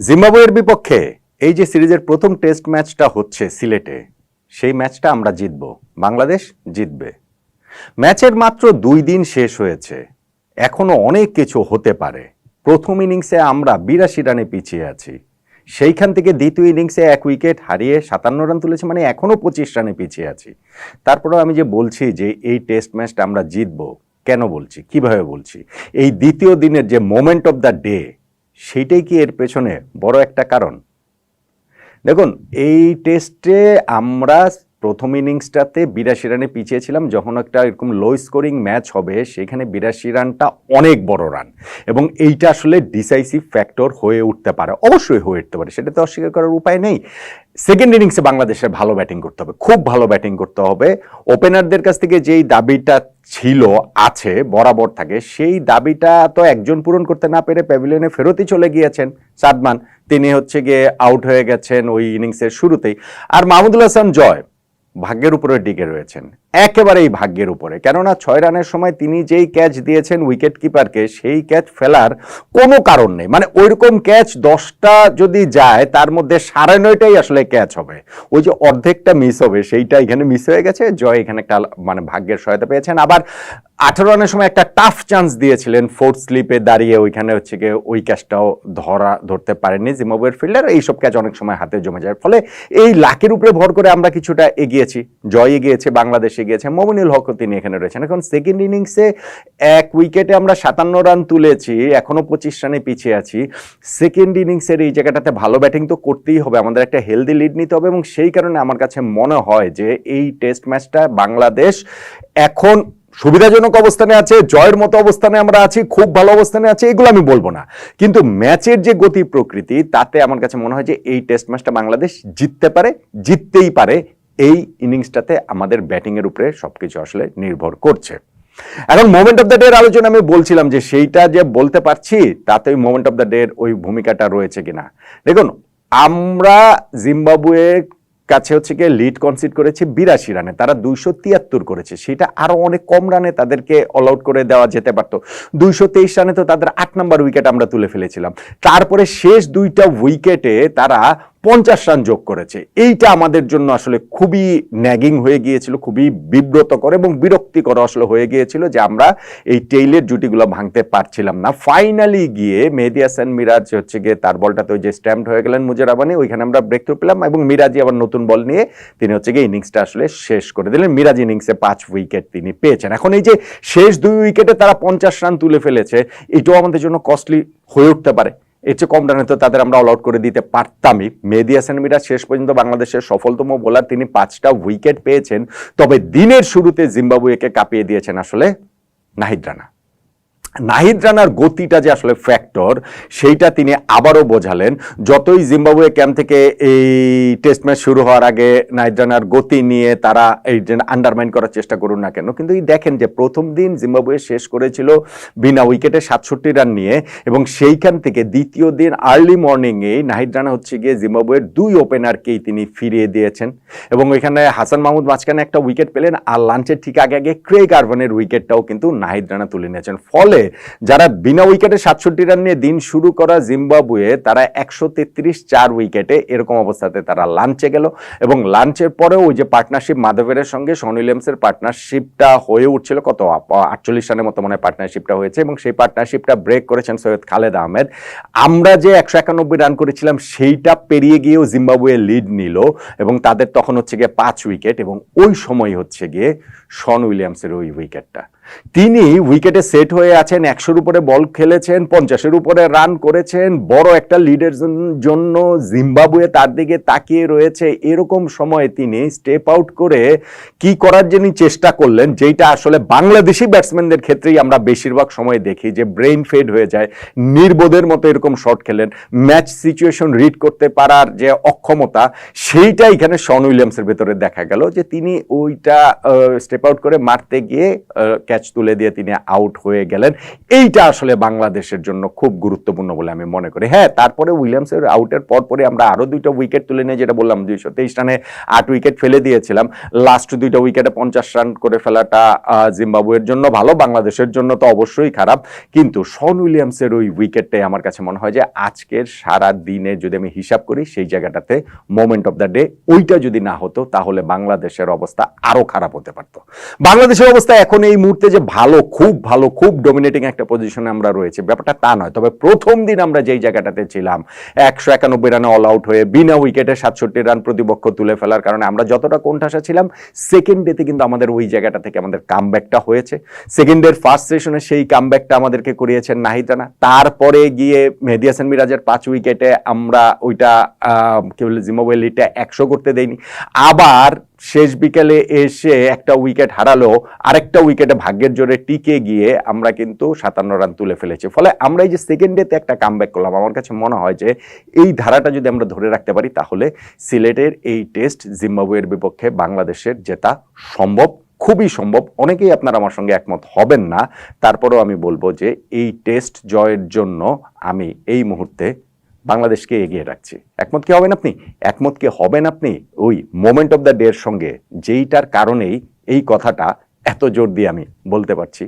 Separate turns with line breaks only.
জিম্বাবুয়ের বিপক্ষে এই যে সিরিজের প্রথম টেস্ট ম্যাচটা হচ্ছে সিলেটে, সেই ম্যাচটা আমরা জিতব। বাংলাদেশ জিতবে। ম্যাচের মাত্র দুই দিন শেষ হয়েছে। এখনও অনেক কিছু হতে পারে। প্রথম ইনিংসে আমরা বিরাশি রানে পিছিয়ে আছি। সেইখান থেকে দ্বিতীয় ইনিংসে এক উইকেট হারিয়ে সাতান্ন রান তুলেছে মানে এখনও পঁচিশ রানে পিছিয়ে আছি। তারপরেও আমি যে বলছি যে এই টেস্ট ম্যাচটা আমরা জিতবো, কেন বলছি? কীভাবে বলছি? এই দ্বিতীয় দিনের যে মোমেন্ট অফ দ্য ডে সেইটাই কি এর পেছনে বড় একটা কারণ? দেখুন এই টেস্টে আমরা প্রথম ইনিংসটাতে বিরাশি রানে পিছিয়েছিলাম, যখন একটা এরকম লো স্কোরিং ম্যাচ হবে, সেখানে বিরাশি রানটা অনেক বড় রান। এবং এইটা আসলে ডিসাইসিভ ফ্যাক্টর হয়ে উঠতে পারে, অবশ্যই হয়ে উঠতে পারে, সেটা তো অস্বীকার করার উপায় নেই। সেকেন্ড ইনিংসে বাংলাদেশের ভালো ব্যাটিং করতে হবে, খুব ভালো ব্যাটিং করতে হবে। ওপেনারদের কাছ থেকে যেই দাবিটা ছিল, আছে, বরাবর থাকে, সেই দাবিটা তো একজন পূরণ করতে না পেরে প্যাভিলিয়নে ফেরতই চলে গিয়েছেন সাদমান। তিনি হচ্ছে গিয়ে আউট হয়ে গেছেন ওই ইনিংসের শুরুতেই। আর মাহমুদুল হাসান জয় ভাগ্যের উপরে ডিগে রয়েছেন। একেবারেই ভাগ্যের উপরে। কেননা ছয় রানের সময় তিনি যেই ক্যাচ দিয়েছেন উইকেট কিপারকে সেই ক্যাচ ফেলার কোনো কারণ নেই। মানে ওইরকম ক্যাচ দশটা যদি যায়, তার মধ্যে সাড়ে নয়টাই আসলে ক্যাচ হবে। ওই যে অর্ধেকটা মিস হবে, সেইটা এখানে মিস হয়ে গেছে। জয় এখানে একটা মানে ভাগ্যের সহায়তা পেয়েছেন। আবার আঠারো রানের সময় একটা টাফ চান্স দিয়েছিলেন ফোর্থ স্লিপে দাঁড়িয়ে, ওইখানে হচ্ছে গিয়ে ওই ক্যাচটাও ধরা, ধরতে পারেননি জিম্বাবুয়ের ফিল্ডার এইসব ক্যাচ অনেক সময় হাতে জমে যায়। ফলে এই লাকের উপরে ভর করে আমরা কিছুটা এগিয়েছি। জয় এগিয়েছে বাংলাদেশ এগিয়েছে মমিনুল হকও তিনি এখানে রয়েছেন। এখন সেকেন্ড ইনিংসে এক উইকেটে আমরা সাতান্ন রান তুলেছি, এখনও পঁচিশ রানে পিছিয়ে আছি। সেকেন্ড ইনিংসের এই জায়গাটাতে ভালো ব্যাটিং তো করতেই হবে, আমাদের একটা হেলদি লিড নিতে হবে এবং সেই কারণে আমার কাছে মনে হয় যে এই টেস্ট ম্যাচটা বাংলাদেশ এখন সুবিধাজনক অবস্থানে আছে, জয়ের মতো অবস্থানে আমরা আছি, খুব ভালো অবস্থানে আছে, এগুলো আমি বলব না। কিন্তু ম্যাচের যে গতি প্রকৃতি, তাতে আমার কাছে মনে হয় যে এই টেস্ট ম্যাচটা বাংলাদেশ জিততে পারে, জিততেই পারে এই ইনিংসটাতে আমাদের ব্যাটিংয়ের উপরে সবকিছু আসলে নির্ভর করছে। এখন মোমেন্ট অফ দ্য ডে এর আলোচনা আমি বলছিলাম যে সেইটা যে বলতে পারছি, তাতে ওই মোমেন্ট অফ দ্য ডে এর ওই ভূমিকাটা রয়েছে কিনা। দেখুন, আমরা জিম্বাবুয়ে কাছে হচ্ছে গিয়ে লিড কনসিড করেছে বিরাশি রানে, তারা দুইশো তিয়াত্তর করেছে। সেটা আরও অনেক কম রানে তাদেরকে অল আউট করে দেওয়া যেতে পারতো। দুইশো তেইশ রানে তো তাদের আট নম্বর উইকেট আমরা তুলে ফেলেছিলাম। তারপরে শেষ দুইটা উইকেটে তারা পঞ্চাশ রান যোগ করেছে। এইটা আমাদের জন্য আসলে খুবই ন্যাগিং হয়ে গিয়েছিল, খুবই বিব্রতকর এবং বিরক্তিকর আসলে হয়ে গিয়েছিল যে আমরা এই টেইলের জুটিগুলো ভাঙতে পারছিলাম না। ফাইনালি গিয়ে মেহেদি হাসান মিরাজ হচ্ছে গিয়ে তার বলটাতে ওই যে স্ট্যাম্প হয়ে গেলেন মুজারাবানি ওইখানে আমরা ব্রেক থ্রু পেলাম এবং মিরাজি আবার নতুন বল নিয়ে তিনি হচ্ছে গিয়ে ইনিংসটা আসলে শেষ করে দিলেন। মিরাজ ইনিংসে পাঁচ উইকেট তিনি পেয়েছেন। এখন এই যে শেষ দুই উইকেটে তারা পঞ্চাশ রান তুলে ফেলেছে, এটাও আমাদের জন্য কস্টলি হয়ে উঠতে পারে। এর চেয়ে কম রানে তো তাদের আমরা অল আউট করে দিতে পারতামই। মেহেদি হাসান মিরাজ শেষ পর্যন্ত বাংলাদেশের সফলতম বোলার তিনি পাঁচটা উইকেট পেয়েছেন। তবে দিনের শুরুতে জিম্বাবুয়েকে কাঁপিয়ে দিয়েছেন আসলে নাহিদ রানা। নাহিদ রানার গতিটা যে আসলে ফ্যাক্টর সেইটা তিনি আবারও বোঝালেন। যতই জিম্বাবুয়ে ক্যাম্প থেকে এই টেস্ট ম্যাচ শুরু হওয়ার আগে নাহিদ রানার গতি নিয়ে তারা এই আন্ডারমাইন করার চেষ্টা করুন না কেন, কিন্তু এই দেখেন যে প্রথম দিন জিম্বাবুয়ে শেষ করেছিল বিনা উইকেটে সাতষট্টি রান নিয়ে এবং সেইখান থেকে দ্বিতীয় দিন আর্লি মর্নিংয়ে নাহিদ রানা হচ্ছে গিয়ে জিম্বাবুয়ের দুই ওপেনারকেই তিনি ফিরিয়ে দিয়েছেন। এবং ওইখানে হাসান মাহমুদ মাঝখানে একটা উইকেট পেলেন আর লাঞ্চের ঠিক আগে আগে ক্রেগ আরভানের উইকেটটাও কিন্তু নাহিদ রানা তুলে নিয়েছেন। ফলে যারা বিনা উইকেটে সাতষট্টি রান নিয়ে দিন শুরু করা জিম্বাবুয়ে, তারা একশো তেত্রিশ চার উইকেটে এরকম অবস্থাতে তারা লাঞ্চে গেল। এবং লাঞ্চের পরেও ওই যে পার্টনারশিপ মাধবের সঙ্গে, সনি উইলিয়ামসের পার্টনারশিপটা হয়ে উঠছিল, কত আটচল্লিশ রানের মতো মনে হয় পার্টনারশিপটা হয়েছে। এবং সেই পার্টনারশিপটা ব্রেক করেছেন সৈয়দ খালেদ আহমেদ। আমরা যে একশো একানব্বই রান করেছিলাম, সেইটা পেরিয়ে গিয়েও জিম্বাবুয়ে লিড নিল। এবং তাদের তখন হচ্ছে গিয়ে পাঁচ উইকেট এবং ওই সময় হচ্ছে গিয়ে শন উইলিয়ামসের ওই উইকেটটা। তিনি উইকেটে সেট হয়ে আছেন, একশোর উপরে বল খেলেছেন, পঞ্চাশের উপরে রান করেছেন, বড় একটা লিডের জন্য জিম্বাবুয়ে তার দিকে তাকিয়ে রয়েছে। এরকম সময়ে তিনি স্টেপ আউট করে কি করার জন্য চেষ্টা করলেন যেটা আসলে বাংলাদেশি ব্যাটসম্যানদের ক্ষেত্রেই আমরা বেশিরভাগ সময় দেখি, যে ব্রেইন ফেড হয়ে যায়, নির্বোধের মতো এরকম শট খেলেন ম্যাচ সিচুয়েশন রিড করতে পারার যে অক্ষমতা, সেইটা এখানে শন উইলিয়ামসের ভেতরে দেখা গেল, যে তিনি ওইটা স্টেপ আউট করে মারতে গিয়ে ক্যাচ তুলে দিয়ে তিনি আউট হয়ে গেলেন। এইটা আসলে বাংলাদেশের জন্য খুব গুরুত্বপূর্ণ বলে আমি মনে করি। হ্যাঁ তারপরে উইলিয়ামসের আউটের পর পরে আমরা আরও দুইটা উইকেট তুলে নিয়ে যেটা বললাম, দুইশো তেইশ রানে আট উইকেট ফেলে দিয়েছিলাম। লাস্ট দুইটা উইকেটে পঞ্চাশ রান করে ফেলাটা জিম্বাবুয়ের জন্য ভালো, বাংলাদেশের জন্য তো অবশ্যই খারাপ। কিন্তু শন উইলিয়ামসের ওই উইকেটটাই আমার কাছে মনে হয় যে আজকের সারা দিনে যদি আমি হিসাব করি, সেই জায়গাটাতে মোমেন্ট অফ দ্য ডে ওইটা যদি না হতো, তাহলে বাংলাদেশের অবস্থা আরও খারাপ হতে পারতো। বাংলাদেশের অবস্থা এখন এই মুহূর্তে যে ভালো, খুব ভালো, খুব ডমিনেটিং একটা পজিশনে আমরা রয়েছে। ব্যাপারটা তা নয়, তবে প্রথম দিন আমরা যেই জায়গাটাতে ছিলাম, একশো একানব্বই রানে অল আউট হয়ে বিনা উইকেটে সাতষট্টি রান প্রতিপক্ষ তুলে ফেলার কারণে আমরা যতটা কোণঠাসা ছিলাম সেকেন্ড ডেতে কিন্তু আমাদের ওই জায়গাটা থেকে আমাদের কামব্যাকটা হয়েছে। সেকেন্ডের ফার্স্ট সেশনে সেই কামব্যাকটা আমাদেরকে করিয়েছেন নাহিদ রানা। তারপরে গিয়ে মেহেদি হাসান মিরাজের পাঁচ উইকেটে আমরা ওইটা কি বলে জিম্বাবুয়ে লিডটা একশো করতে দেইনি। আবার শেষ বিকেলে এসে একটা উইকেট হারালো, আরেকটা উইকেটে ভাগ্যের জোরে টিকে গিয়ে আমরা কিন্তু সাতান্ন রান তুলে ফেলেছি। ফলে আমরা এই যে সেকেন্ড ডেতে একটা কামব্যাক করলাম, আমার কাছে মনে হয় যে এই ধারাটা যদি আমরা ধরে রাখতে পারি, তাহলে সিলেটের এই টেস্ট জিম্বাবুয়ের বিপক্ষে বাংলাদেশের জেতা সম্ভব, খুবই সম্ভব। অনেকেই আপনারা আমার সঙ্গে একমত হবেন না। তারপরেও আমি বলব যে এই টেস্ট জয়ের জন্য আমি এই মুহূর্তে বাংলাদেশকে এগিয়ে রাখছি। একমত কি হবেন আপনি? একমত কি হবেন আপনি? ওই মোমেন্ট অফ দ্য ডে এর সঙ্গে যেইটার কারণেই এই কথাটা এত জোর দিয়ে আমি বলতে পারছি।